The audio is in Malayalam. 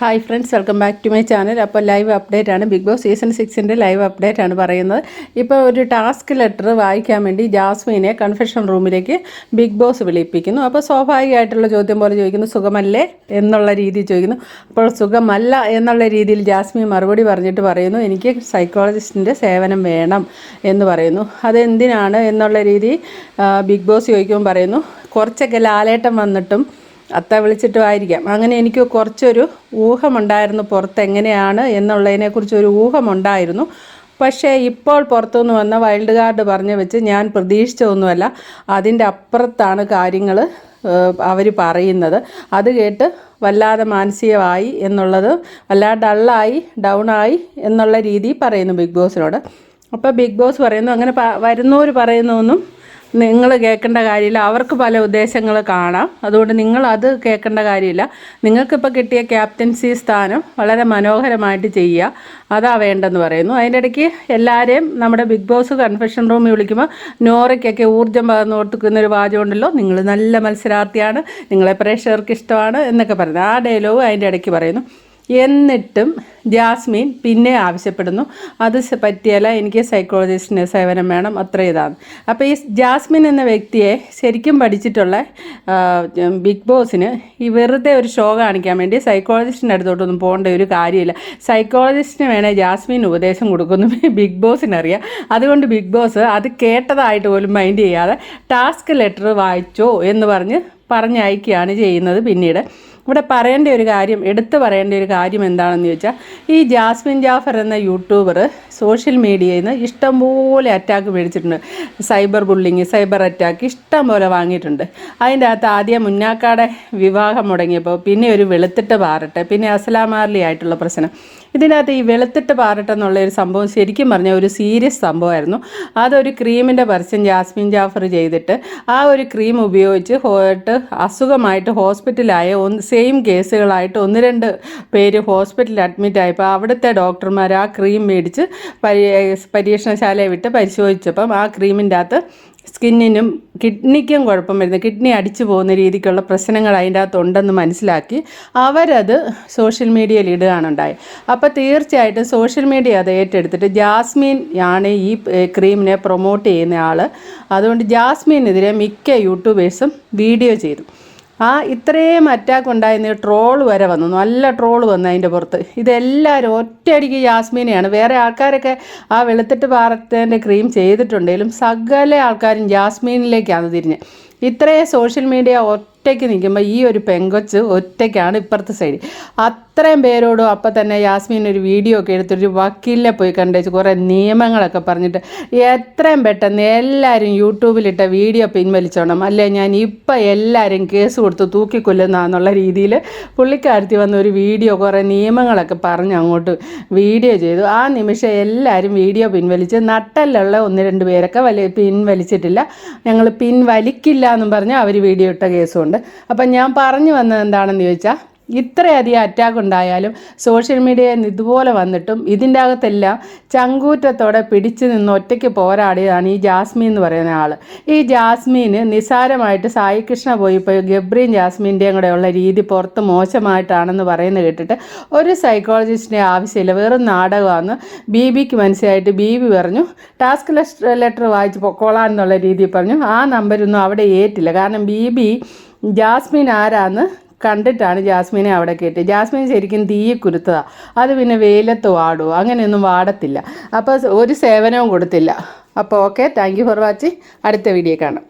Hi friends welcome back to my channel അപ്പോൾ ലൈവ് അപ്ഡേറ്റ് ആണ്. ബിഗ് ബോസ് സീസൺ സിക്സിന്റെ ലൈവ് അപ്ഡേറ്റ് ആണ് പറയുന്നത്. ഇപ്പോൾ ഒരു ടാസ്ക് ലെറ്റർ വായിക്കാൻ വേണ്ടി ജാസ്മിനെ കൺഫെഷൻ റൂമിലേക്ക് ബിഗ് ബോസ് വിളിപ്പിക്കുന്നു. അപ്പോൾ സ്വാഭാവികമായിട്ടുള്ള ചോദ്യം പോലെ ചോദിക്കുന്നു സുഖമല്ലേ? എന്നുള്ള രീതിയിൽ ചോദിക്കുന്നു. അപ്പോൾ സുഖമല്ല എന്നുള്ള രീതിയിൽ ജാസ്മി മറുപടി പറഞ്ഞിട്ട് പറയുന്നു എനിക്ക് സൈക്കോളജിസ്റ്റിന്റെ സേവനം വേണം എന്ന് പറയുന്നു. അതെന്തിനാണ് എന്നുള്ള രീതി ബിഗ് ബോസ് ചോദിക്കുമ്പോൾ പറയുന്നു കുറച്ചൊക്കെ ലാലേട്ടം വന്നിട്ടും അത്ത വിളിച്ചിട്ടും ആയിരിക്കാം അങ്ങനെ എനിക്ക് കുറച്ചൊരു ഊഹമുണ്ടായിരുന്നു പുറത്ത് എങ്ങനെയാണ് എന്നുള്ളതിനെക്കുറിച്ച് ഒരു ഊഹമുണ്ടായിരുന്നു. പക്ഷേ ഇപ്പോൾ പുറത്തുനിന്ന് വന്ന വൈൽഡ് കാർഡ് പറഞ്ഞു വെച്ച് ഞാൻ പ്രതീക്ഷിച്ചതൊന്നുമല്ല. അതിന്റെ അപ്പുറത്താണ് കാര്യങ്ങൾ അവർ പറയുന്നത്. അത് കേട്ട് വല്ലാതെ മാനസികമായി എന്നുള്ളത് വല്ലാതെ ഡള്ളായി ഡൗണായി എന്നുള്ള രീതി പറയുന്നു ബിഗ് ബോസിനോട്. അപ്പോൾ ബിഗ് ബോസ് പറയുന്നു അങ്ങനെ വരുന്നവർ പറയുന്നതൊന്നും നിങ്ങൾ കേൾക്കേണ്ട കാര്യമില്ല. അവർക്ക് പല ഉദ്ദേശങ്ങൾ കാണാം. അതുകൊണ്ട് നിങ്ങൾ അത് കേൾക്കേണ്ട കാര്യമില്ല. നിങ്ങൾക്കിപ്പോൾ കിട്ടിയ ക്യാപ്റ്റൻസി സ്ഥാനം വളരെ മനോഹരമായിട്ട് ചെയ്യുക. അതാ വേണ്ടെന്ന് പറയുന്നു. അതിന്റെ ഇടയ്ക്ക് എല്ലാവരെയും നമ്മുടെ ബിഗ് ബോസ് കൺഫെഷൻ റൂമിൽ വിളിക്കുമ്പോൾ നോറയ്ക്കൊക്കെ ഊർജം പകർന്നു ഒരു വാചകമുണ്ടല്ലോ നിങ്ങൾ നല്ല മത്സരാർത്ഥിയാണ്. നിങ്ങളെ പ്രേക്ഷകർക്ക് ഇഷ്ടമാണ് എന്നൊക്കെ പറയുന്നത് ആ ഡയലോഗ് അതിന്റെ ഇടയ്ക്ക് പറയുന്നു. എന്നിട്ടും ജാസ്മിൻ പിന്നെ ആവശ്യപ്പെടുന്നു. അത് പറ്റിയല്ല എനിക്ക് സൈക്കോളജിസ്റ്റിന്റെ സേവനം വേണം. അത്ര ഇതാണ്. അപ്പോൾ ഈ ജാസ്മിൻ എന്ന വ്യക്തിയെ ശരിക്കും പഠിച്ചിട്ടുള്ള ബിഗ് ബോസിന് ഈ വെറുതെ ഒരു ഷോ കാണിക്കാൻ വേണ്ടി സൈക്കോളജിസ്റ്റിന്റെ അടുത്തോട്ടൊന്നും പോകേണ്ട ഒരു കാര്യമില്ല. സൈക്കോളജിസ്റ്റിന് വേണേൽ ജാസ്മിൻ ഉപദേശം കൊടുക്കുന്നു. ബിഗ് ബോസിനറിയാം അതുകൊണ്ട് ബിഗ് ബോസ് അത് കേട്ടതായിട്ട് പോലും മൈൻഡ് ചെയ്യാതെ ടാസ്ക് ലെറ്റർ വായിച്ചോ എന്ന് പറഞ്ഞ് പറഞ്ഞയക്കുകയാണ് ചെയ്യുന്നത് പിന്നീട്. ഇവിടെ പറയേണ്ട ഒരു കാര്യം എടുത്തു പറയേണ്ട ഒരു കാര്യം എന്താണെന്ന് ചോദിച്ചാൽ ഈ ജാസ്മിൻ ജാഫർ എന്ന യൂട്യൂബർ സോഷ്യൽ മീഡിയയിൽ നിന്ന് ഇഷ്ടംപോലെ അറ്റാക്ക് മേടിച്ചിട്ടുണ്ട്. സൈബർ ബുള്ളിങ് സൈബർ അറ്റാക്ക് ഇഷ്ടം പോലെ വാങ്ങിയിട്ടുണ്ട്. അതിന്റെ അകത്ത് ആദ്യം മുന്നാക്കാടെ വിവാഹം മുടങ്ങിയപ്പോൾ പിന്നെ ഒരു വെളുത്തിട്ട് പാറട്ടെ പിന്നെ അസലാമാർലി ആയിട്ടുള്ള പ്രശ്നം. ഇതിനകത്ത് ഈ വെളുത്തിട്ട് പാറട്ടെ എന്നുള്ള ഒരു സംഭവം ശരിക്കും പറഞ്ഞാൽ ഒരു സീരിയസ് സംഭവമായിരുന്നു. അതൊരു ക്രീമിന്റെ പരസ്യം ജാസ്മിൻ ജാഫർ ചെയ്തിട്ട് ആ ഒരു ക്രീം ഉപയോഗിച്ച് പോയിട്ട് അസുഖമായിട്ട് ഹോസ്പിറ്റലായ ഒന്ന് സെയിം കേസുകളായിട്ട് ഒന്ന് രണ്ട് പേര് ഹോസ്പിറ്റലിൽ അഡ്മിറ്റ് ആയപ്പോൾ അവിടുത്തെ ഡോക്ടർമാർ ആ ക്രീം മേടിച്ച് പരി പരീക്ഷണശാലയെ വിട്ട് പരിശോധിച്ചപ്പം ആ ക്രീമിന്റെ അകത്ത് സ്കിന്നിനും കിഡ്നിക്കും കുഴപ്പം വരുന്നത് കിഡ്നി അടിച്ചു പോകുന്ന രീതിക്കുള്ള പ്രശ്നങ്ങൾ അതിന്റെ അകത്തുണ്ടെന്ന് മനസ്സിലാക്കി അവരത് സോഷ്യൽ മീഡിയയിൽ ഇടുകയാണുണ്ടായി അപ്പോൾ തീർച്ചയായിട്ടും സോഷ്യൽ മീഡിയ അത് ഏറ്റെടുത്തിട്ട് ജാസ്മിൻ ആണ് ഈ ക്രീമിനെ പ്രൊമോട്ട് ചെയ്യുന്ന ആൾ അതുകൊണ്ട് ജാസ്മിനെതിരെ മിക്ക യൂട്യൂബേഴ്സും വീഡിയോ ചെയ്തു. ആ ഇത്രയും അറ്റാക്ക് ഉണ്ടായിരുന്ന ട്രോൾ വരെ വന്നു. നല്ല ട്രോൾ വന്നു അതിന്റെ പുറത്ത്. ഇതെല്ലാവരും ഒറ്റയടിക്ക് ജാസ്മിനെയാണ്. വേറെ ആൾക്കാരൊക്കെ ആ വെളുത്തിട്ട് പാറത്തേന്റെ ക്രീം ചെയ്തിട്ടുണ്ടെങ്കിലും സകല ആൾക്കാരും ജാസ്മിനിലേക്കാണ് തിരിഞ്ഞ്. ഇത്രയും സോഷ്യൽ മീഡിയ ഒറ്റയ്ക്ക് നിൽക്കുമ്പോൾ ഈ ഒരു പെങ്കൊച്ച് ഒറ്റയ്ക്കാണ് ഇപ്പുറത്തെ സൈഡ് അത്രയും പേരോടും അപ്പം തന്നെ യാസ്മീൻ ഒരു വീഡിയോ ഒക്കെ എടുത്തൊരു വക്കീലിനെ പോയി കണ്ടേച്ച് കുറേ നിയമങ്ങളൊക്കെ പറഞ്ഞിട്ട് എത്രയും പെട്ടെന്ന് എല്ലാവരും യൂട്യൂബിലിട്ട വീഡിയോ പിൻവലിച്ചോണം. അല്ലേ ഞാൻ ഇപ്പം എല്ലാവരും കേസ് കൊടുത്ത് തൂക്കിക്കൊല്ലുന്നതെന്നുള്ള രീതിയിൽ പുള്ളിക്കാരത്തി വന്ന ഒരു വീഡിയോ കുറേ നിയമങ്ങളൊക്കെ പറഞ്ഞ് അങ്ങോട്ട് വീഡിയോ ചെയ്തു. ആ നിമിഷം എല്ലാവരും വീഡിയോ പിൻവലിച്ച് നട്ടലുള്ള ഒന്ന് രണ്ട് പേരൊക്കെ വലിയ പിൻവലിച്ചിട്ടില്ല. ഞങ്ങൾ പിൻവലിക്കില്ല എന്നും പറഞ്ഞ് അവർ വീഡിയോ ഇട്ട കേസുമുണ്ട് അപ്പം ഞാൻ പറഞ്ഞു വന്നത് എന്താണെന്ന് ചോദിച്ചാൽ ഇത്രയധികം അറ്റാക്ക് ഉണ്ടായാലും സോഷ്യൽ മീഡിയയിൽ ഇതുപോലെ വന്നിട്ടും ഇതിന്റെ അകത്തെല്ലാം ചങ്കൂറ്റത്തോടെ പിടിച്ചു നിന്ന് ഒറ്റയ്ക്ക് പോരാടിയതാണ് ഈ ജാസ്മിൻ എന്ന് പറയുന്ന ആൾ ഈ ജാസ്മീന് നിസാരമായിട്ട് സായി കൃഷ്ണ ഇപ്പോൾ ഗബ്രീൻ ജാസ്മീന്റെയും കൂടെ ഉള്ള രീതി പുറത്ത് മോശമായിട്ടാണെന്ന് പറയുന്നത് കേട്ടിട്ട് ഒരു സൈക്കോളജിസ്റ്റിന്റെ ആവശ്യമില്ല വെറും നാടകമാണ് ബി ബിക്ക് മനസ്സിലായിട്ട് ബി ബി പറഞ്ഞു ടാസ്ക് ലെറ്റർ വായിച്ച് പൊക്കോളാം എന്നുള്ള രീതിയിൽ പറഞ്ഞു. ആ നമ്പരൊന്നും അവിടെ ഏറ്റില്ല. കാരണം ബി ബി ജാസ്മിൻ ആരാന്ന് കണ്ടിട്ടാണ് ജാസ്മിനെ അവിടെ കയറ്റി ജാസ്മിൻ ശരിക്കും തീയെ കുരുത്തതാണ് അത് പിന്നെ വെയിലത്ത് വാടുമോ അങ്ങനെയൊന്നും വാടത്തില്ല. അപ്പോൾ ഒരു സേവനവും കൊടുത്തില്ല. അപ്പോൾ ഓക്കെ താങ്ക് ഫോർ വാച്ചിങ് അടുത്ത വീഡിയോ കാണാം.